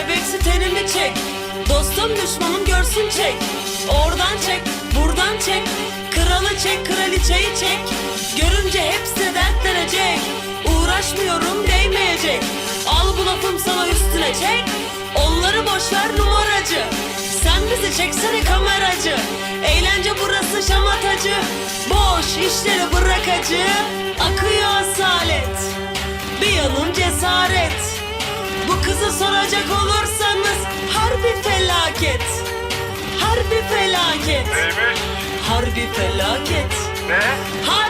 Bebeksi tenimi çek? Dostum düşmanım görsün çek. Oradan çek buradan çek. Kralı çek kraliçeyi çek. Görünce hepsi dertlenecek. Uğraşmıyorum değmeyecek. Al bu lafım sana üstüne çek. Onları boşver numaracı. Sen bizi çeksene kameracı. Eğlence burası şamatacı. Boş işleri bırak acı Akıyor asalet. Bir yanım cesaret Bu kızı soracak olursanız Harbi felaket Harbi felaket Neymiş? Harbi felaket Ne? Harbi